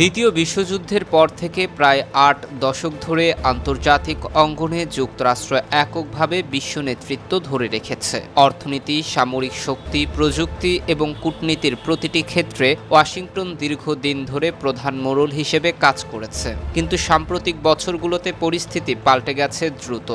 দ্বিতীয় বিশ্বযুদ্ধের পর থেকে প্রায় আট দশক ধরে আন্তর্জাতিক অঙ্গনে যুক্তরাষ্ট্র এককভাবে বিশ্ব নেতৃত্ব ধরে রেখেছে। অর্থনীতি, সামরিক শক্তি, প্রযুক্তি এবং কূটনীতির প্রতিটি ক্ষেত্রে ওয়াশিংটন দীর্ঘদিন ধরে প্রধান মোড়ল হিসেবে কাজ করেছে। কিন্তু সাম্প্রতিক বছরগুলোতে পরিস্থিতি পাল্টে গেছে দ্রুত।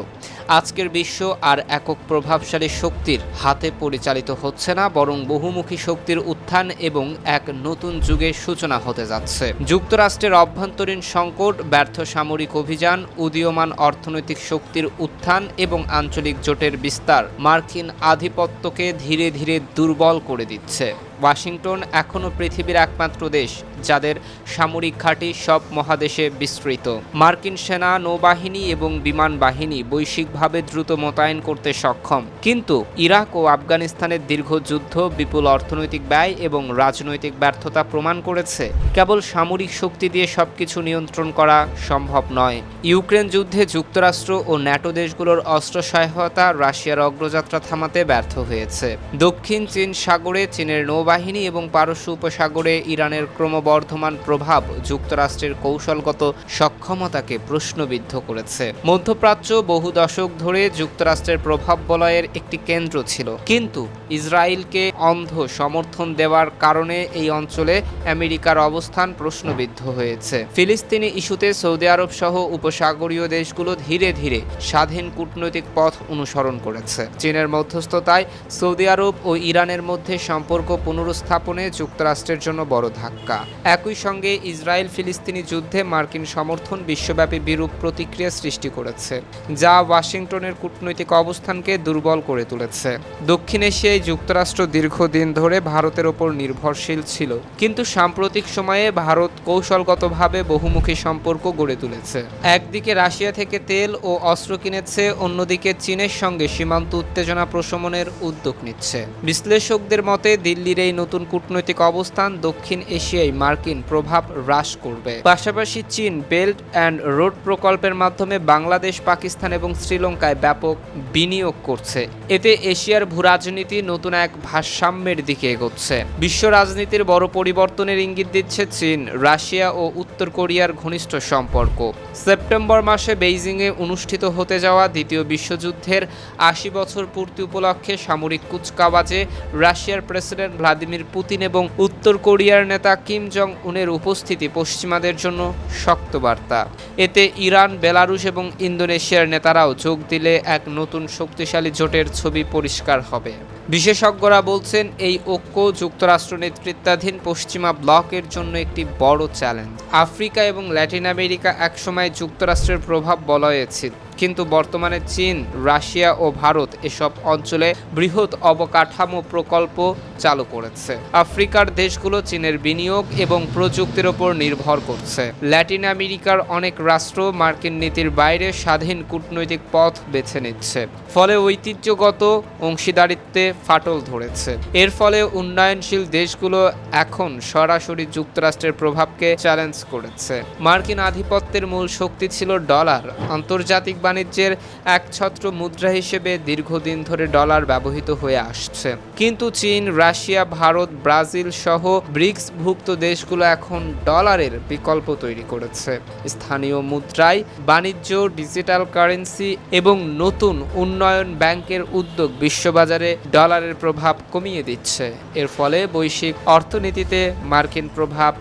আজকের বিশ্ব আর একক প্রভাবশালী শক্তির হাতে পরিচালিত হচ্ছে না, বরং বহুমুখী শক্তির উত্থান এবং এক নতুন যুগের সূচনা হতে যাচ্ছে। যুক্তরাষ্ট্রের অভ্যন্তরীণ সংকট, ব্যর্থ সামরিক অভিযান, উদীয়মান অর্থনৈতিক শক্তির উত্থান এবং আঞ্চলিক জোটের বিস্তার মার্কিন আধিপত্যকে ধীরে ধীরে দুর্বল করে দিচ্ছে। ওয়াশিংটন এখনও পৃথিবীর একমাত্র দেশ, যাদের সামরিক ঘাঁটি সব মহাদেশে বিস্তৃত। মার্কিন সেনা, নৌবাহিনী এবং বিমান বাহিনী বৈশ্বিকভাবে দ্রুত মোতায়েন করতে সক্ষম। কিন্তু ইরাক ও আফগানিস্তানের দীর্ঘ যুদ্ধ, বিপুল অর্থনৈতিক ব্যয় এবং রাজনৈতিক ব্যর্থতা প্রমাণ করেছে। কেবল সামরিক শক্তি দিয়ে সবকিছু নিয়ন্ত্রণ করা সম্ভব নয়। ইউক্রেন যুদ্ধে যুক্তরাষ্ট্র ও ন্যাটো দেশগুলোর অস্ত্র সহায়তা রাশিয়ার অগ্রযাত্রা থামাতে ব্যর্থ হয়েছে। দক্ষিণ চীন সাগরে চীনের নৌবাহিনী এবং পারস্য উপসাগরে ইরানের ক্রমবর্ধমান প্রভাব যুক্তরাষ্ট্রের কৌশলগত সক্ষমতাকে প্রশ্নবিদ্ধ করেছে। মধ্যপ্রাচ্য বহু দশক ধরে যুক্তরাষ্ট্রের প্রভাব বলয়ের একটি কেন্দ্র ছিল। কিন্তু ইসরায়েলকে অন্ধ সমর্থন দেওয়ার কারণে এই অঞ্চলে আমেরিকার অবস্থান প্রশ্নবিদ্ধ হয়েছে। ফিলিস্তিনি ইস্যুতে সৌদি আরব সহ উপসাগরীয় দেশগুলো ধীরে ধীরে স্বাধীন কূটনৈতিক পথ অনুসরণ করেছে। চীনের মধ্যস্থতায় সৌদি আরব ও ইরানের মধ্যে সম্পর্ক পুনরুস্থাপনে যুক্তরাষ্ট্রের জন্য বড় ধাক্কা। একই সঙ্গে ইসরায়েল ফিলিস্তিনি যুদ্ধে মার্কিন সমর্থন বিশ্বব্যাপী বিরূপ প্রতিক্রিয়া সৃষ্টি করেছে, যা ওয়াশিংটনের কূটনৈতিক অবস্থানকে দুর্বল করে তুলেছে। দক্ষিণ এশিয়ায় যুক্তরাষ্ট্র দীর্ঘদিন ধরে ভারতের ওপর নির্ভরশীল ছিল, কিন্তু সাম্প্রতিক সময়ে ভারত কৌশলগতভাবে বহুমুখী সম্পর্ক গড়ে তুলেছে। একদিকে রাশিয়া থেকে তেল ও অস্ত্র কিনেছে, অন্যদিকে চীনের সঙ্গে সীমান্ত উত্তেজনা প্রশমনের উদ্যোগ নিচ্ছে। বিশ্লেষকদের মতে, দিল্লির এই নতুন কূটনৈতিক অবস্থান দক্ষিণ এশিয়ায় মার্কিন প্রভাব হ্রাস করবে। পাশাপাশি চীন বেল্ট অ্যান্ড রোড প্রকল্পের মাধ্যমে বাংলাদেশ, পাকিস্তান এবং শ্রীলঙ্কায় ব্যাপক বিনিয়োগ করছে। এতে এশিয়ার ভূরাজনীতি নতুন এক ভারসাম্যের দিকে এগোচ্ছে। বিশ্ব রাজনীতির বড় পরিবর্তনের ইঙ্গিত দিচ্ছে চীন, রাশিয়া ও উত্তর কোরিয়ার ঘনিষ্ঠ সম্পর্ক। সেপ্টেম্বর মাসে বেইজিংয়ে অনুষ্ঠিত হতে যাওয়া দ্বিতীয় বিশ্বযুদ্ধের আশি বছর পূর্তি উপলক্ষে সামরিক কুচকাওয়াজে রাশিয়ার প্রেসিডেন্ট ভ্লাদিমির পুতিন এবং উত্তর কোরিয়ার নেতা কিম জং উনের উপস্থিতি পশ্চিমাদের জন্য শক্ত বার্তা। এতে ইরান, বেলারুশ এবং ইন্দোনেশিয়ার নেতারাও যোগ দিলে এক নতুন শক্তিশালী জোটের ছবি পরিষ্কার হবে। বিশেষজ্ঞরা বলছেন এই ঐক্য যুক্তরাষ্ট্র নেতৃত্বাধীন পশ্চিমা ব্লকের জন্য একটি বড় চ্যালেঞ্জ। আফ্রিকা এবং ল্যাটিন আমেরিকা একসময় যুক্তরাষ্ট্রের প্রভাব বলয়ে ছিল, কিন্তু বর্তমানে চীন, রাশিয়া ও ভারত এসব অঞ্চলে বৃহৎ অবকাঠামো প্রকল্প চালু করেছে। আফ্রিকার দেশগুলো চীনের বিনিয়োগ এবং প্রযুক্তির ওপর নির্ভর করছে। ল্যাটিন আমেরিকার অনেক রাষ্ট্র মার্কিন নীতির বাইরে স্বাধীন কূটনৈতিক পথ বেছে নিচ্ছে। ফলে ঐতিহ্যগত অংশীদারিত্বে ফাটল ধরেছে। এর ফলে উন্নয়নশীল দেশগুলো এখন সরাসরি যুক্তরাষ্ট্রের প্রভাবকে চ্যালেঞ্জ করেছে। মার্কিন আধিপত্যের মূল শক্তি ছিল ডলার। আন্তর্জাতিক বাণিজ্যের একছত্র মুদ্রা হিসেবে দীর্ঘদিন ধরে ডলার ব্যবহৃত হয়ে আসছে। কিন্তু চীন, রাশিয়া, ভারত, ব্রাজিল সহ ব্রিক্সভুক্ত দেশগুলো এখন ডলারের বিকল্প তৈরি করেছে। স্থানীয় মুদ্রায় বাণিজ্য, ডিজিটাল কারেন্সি এবং নতুন উন্নয়ন ব্যাংকের উদ্যোগ বিশ্ববাজারে ডলারের প্রভাব কমিয়ে দিচ্ছে। এর ফলে বৈশ্বিক অর্থনীতিতে মার্কিন প্রভাব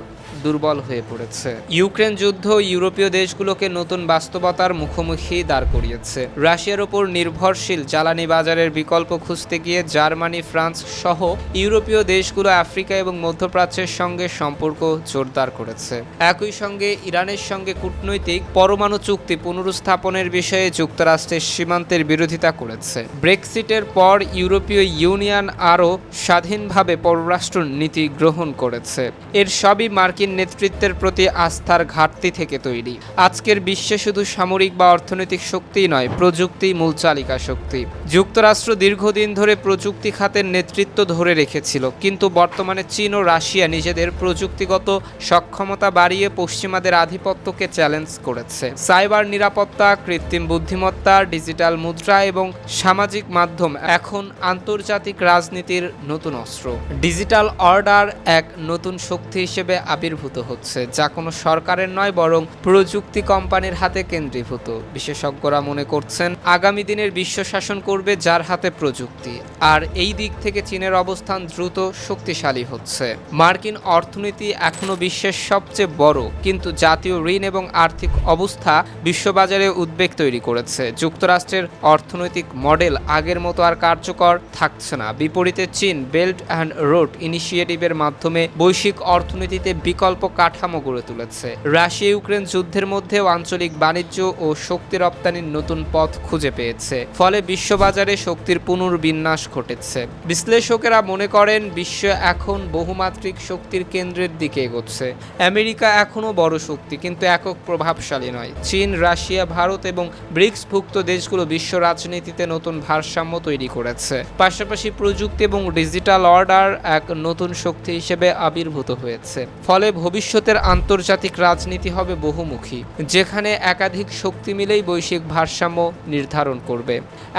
দুর্বল হয়ে পড়েছে। ইউক্রেন যুদ্ধ ইউরোপীয় দেশগুলোকে নতুন বাস্তবতার মুখোমুখি দাঁড় করিয়েছে। রাশিয়ার ওপর নির্ভরশীল জ্বালানি বাজারের বিকল্প খুঁজতে গিয়ে জার্মানি, ফ্রান্স সহ ইউরোপীয় দেশগুলো আফ্রিকা এবং মধ্যপ্রাচ্যের সঙ্গে সম্পর্ক জোরদার করেছে। একই সঙ্গে ইরানের সঙ্গে কূটনৈতিক পরমাণু চুক্তি পুনরুস্থাপনের বিষয়ে যুক্তরাষ্ট্রের সীমান্তের বিরোধিতা করেছে। ব্রেক্সিটের পর ইউরোপীয় ইউনিয়ন আরও স্বাধীনভাবে পররাষ্ট্র নীতি গ্রহণ করেছে। এর সবই মার্কিন নেতৃত্বের প্রতি আস্থার ঘাটতি থেকে তৈরি। আজকের বিশ্বে শুধু সামরিক বা অর্থনৈতিক শক্তিই নয়, প্রযুক্তি, মূল চালিকা শক্তি। যুক্তরাষ্ট্র দীর্ঘদিন ধরে প্রযুক্তি খাতের নেতৃত্ব ধরে রেখেছিল, কিন্তু বর্তমানে চীন ও রাশিয়া নিজেদের প্রযুক্তিগত সক্ষমতা বাড়িয়ে পশ্চিমাদের আধিপত্যকে চ্যালেঞ্জ করেছে। সাইবার নিরাপত্তা, কৃত্রিম বুদ্ধিমত্তা, ডিজিটাল মুদ্রা এবং সামাজিক মাধ্যম এখন আন্তর্জাতিক রাজনীতির নতুন অস্ত্র। ডিজিটাল অর্ডার এক নতুন শক্তি হিসেবে আবির্ভাব আবির্ভূত হচ্ছে, যা কোনো সরকারের নয়, বরং প্রযুক্তি কোম্পানির হাতে কেন্দ্রীভূত। বিশেষজ্ঞরা মনে করছেন, আগামী দিনের বিশ্ব শাসন করবে যার হাতে প্রযুক্তি। আর এই দিক থেকে চীনের অবস্থান দ্রুত শক্তিশালী হচ্ছে। মার্কিন অর্থনীতি এখনও বিশ্বের সবচেয়ে বড়, কিন্তু জাতীয় ঋণ এবং আর্থিক অবস্থা বিশ্ববাজারে উদ্বেগ তৈরি করেছে। যুক্তরাষ্ট্রের অর্থনৈতিক মডেল আগের মতো আর কার্যকর থাকছে না। বিপরীতে চীন বেল্ট অ্যান্ড রোড ইনিশিয়েটিভের মাধ্যমে বৈশ্বিক অর্থনীতিতে বিকল্প কাঠামো গড়ে তুলেছে। রাশিয়া ইউক্রেন যুদ্ধের মধ্যেও আঞ্চলিক বাণিজ্য ও শক্তি রপ্তানির নতুন পথ খুঁজে পেয়েছে। ফলে বিশ্ববাজারে শক্তির পুনর্বিন্যাস ঘটেছে। বিশ্লেষকেরা মনে করেন, বিশ্ব এখন বহুমাত্রিক শক্তির কেন্দ্রের দিকে এগোচ্ছে। আমেরিকা এখনও বড় শক্তি, কিন্তু একক প্রভাবশালী নয়। চীন, রাশিয়া, ভারত এবং ব্রিক্সভুক্ত দেশগুলো বিশ্ব রাজনীতিতে নতুন ভারসাম্য তৈরি করেছে। পাশাপাশি প্রযুক্তি এবং ডিজিটাল অর্ডার এক নতুন শক্তি হিসেবে আবির্ভূত হয়েছে। ফলে ভবিষ্যতের আন্তর্জাতিক রাজনীতি হবে বহুমুখী, যেখানে একাধিক শক্তি মিলেই বৈশ্বিক ভারসাম্য নির্ধারণ করবে।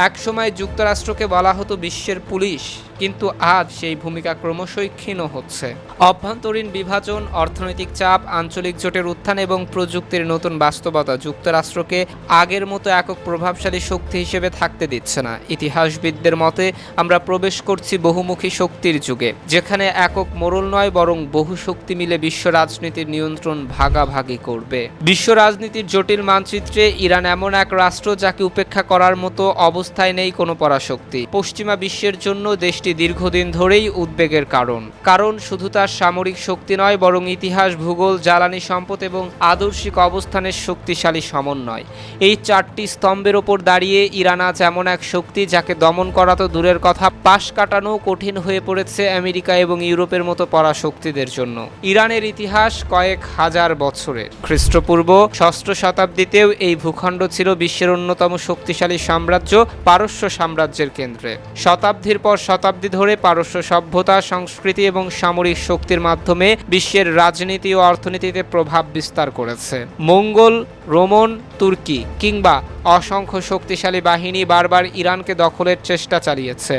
একসময় যুক্তরাষ্ট্রকে বলা হতো বিশ্বের পুলিশ, কিন্তু আজ সেই ভূমিকা ক্রমশই ক্ষীণ হচ্ছে। অভ্যন্তরীণ বিভাজন, অর্থনৈতিক চাপ, আঞ্চলিক জোটের উত্থান এবং প্রযুক্তির নতুন বাস্তবতা যুক্তরাষ্ট্রকে আগের মতো একক প্রভাবশালী শক্তি হিসেবে থাকতে দিচ্ছে না। ইতিহাসবিদদের মতে, আমরা প্রবেশ করছি বহুমুখী শক্তির যুগে, যেখানে একক মোড়ল নয়, বরং বহু শক্তি মিলে বিশ্ব রাজনীতির নিয়ন্ত্রণ ভাগাভাগি করবে। বিশ্ব রাজনীতির জটিল মানচিত্রে ইরান এমন এক রাষ্ট্র যাকে উপেক্ষা করার মতো অবস্থায় নেই কোনো পরাশক্তি। পশ্চিমা বিশ্বের জন্য দেশটি দীর্ঘদিন ধরেই উদ্বেগের কারণ। কারণ শুধু তার সামরিক শক্তি নয়, বরং ইতিহাস, ভূগোল, জ্বালানি সম্পদ এবং আদর্শিক অবস্থানের শক্তিশালী সমন্বয়। এই চারটি স্তম্ভের ওপর দাঁড়িয়ে ইরান আজ এমন এক শক্তি যাকে দমন করা তো দূরের কথা, পাশ কাটানো কঠিন হয়ে পড়েছে আমেরিকা এবং ইউরোপের মতো পরাশক্তিদের জন্য। ইরানের ইতিহাস কয়েক হাজার বছরের। খ্রিস্টপূর্ব ষষ্ঠ শতাব্দীতেও এই ভূখণ্ড ছিল বিশ্বের অন্যতম শক্তিশালী সাম্রাজ্য, পারস্য সাম্রাজ্যের কেন্দ্রে। শতাব্দীর পর শতাব্দী ধরে পারস্য সভ্যতা, সংস্কৃতি এবং সামরিক শক্তির মাধ্যমে বিশ্বের রাজনীতি ও অর্থনীতিতে প্রভাব বিস্তার করেছে। মঙ্গল, রোমন, তুর্কি কিংবা অসংখ্য শক্তিশালী বাহিনী বারবার ইরানকে দখলের চেষ্টা চালিয়েছে।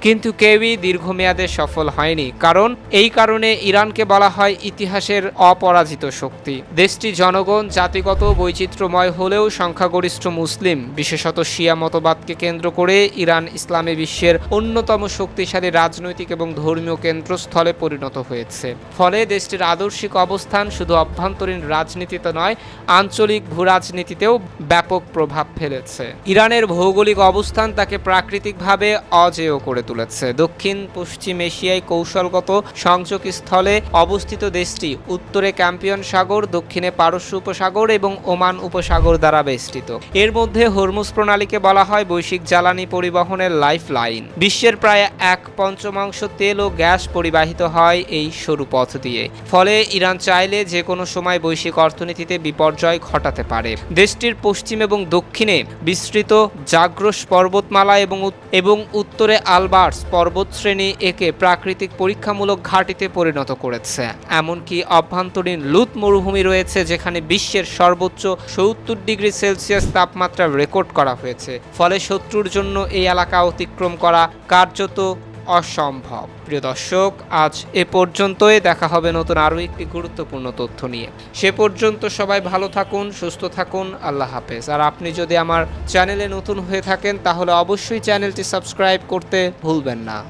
কিন্তু কেউই দীর্ঘমেয়াদে সফল হয়নি। কারণ এই কারণে ইরানকে বলা হয় ইতিহাসের অপরাজিত শক্তি। দেশটি জনগণ, জাতিগত বৈচিত্র্যময় হলেও সংখ্যাগরিষ্ঠ মুসলিম, বিশেষত শিয়া মতবাদকে কেন্দ্র করে ইরান ইসলামী বিশ্বের অন্যতম শক্তিশালী রাজনৈতিক এবং ধর্মীয় কেন্দ্রস্থলে পরিণত হয়েছে। ফলে দেশটির আদর্শিক অবস্থান শুধু অভ্যন্তরীণ রাজনীতিতে নয়, আঞ্চলিক ভূরাজনীতিতেও ব্যাপক প্রভাব ফেলেছে। ইরানের ভৌগোলিক অবস্থান তাকে প্রাকৃতিকভাবে অজেয় করে তুলেছে। দক্ষিণ পশ্চিম এশিয়ায় কৌশলগত সংযোগ স্থলে অবস্থিত দেশটি উত্তরে ক্যাম্পিয়ন সাগর, দক্ষিণে পারস্য উপসাগর এবং ওমান উপসাগর দ্বারা বেষ্টিত। এর মধ্যে হরমুজ প্রণালীকে বলা হয় বৈশ্বিক জ্বালানি পরিবহনের লাইফ লাইন বিশ্বের প্রায় এক পঞ্চমাংশ তেল ও গ্যাস পরিবাহিত হয় এই সরু পথ দিয়ে। ফলে ইরান চাইলে যে কোনো সময় বৈশ্বিক অর্থনীতিতে বিপর্যয় ঘটাতে পারে। দেশটির পশ্চিম এবং দক্ষিণে বিস্তৃত জাগ্রস পর্বতমালা এবং এবং উত্তরে আলবার্স পর্বতশ্রেণী একে প্রাকৃতিক পরীক্ষামূলক ঘাটিতে পরিণত করেছে। এমনকি অভ্যন্তরীণ লুত মরুভূমি রয়েছে, যেখানে বিশ্বের সর্বোচ্চ সত্তর ডিগ্রি সেলসিয়াস তাপমাত্রা রেকর্ড করা হয়েছে। ফলে শত্রুর জন্য এই এলাকা অতিক্রম করা কার্যত অসম্ভব। প্রিয় দর্শক, আজ এ পর্যন্তই। দেখা হবে নতুন আরও একটি গুরুত্বপূর্ণ তথ্য নিয়ে। সে পর্যন্ত সবাই ভালো থাকুন, সুস্থ থাকুন। আল্লাহ হাফেজ। আর আপনি যদি আমার চ্যানেলে নতুন হয়ে থাকেন, তাহলে অবশ্যই চ্যানেলটি সাবস্ক্রাইব করতে ভুলবেন না।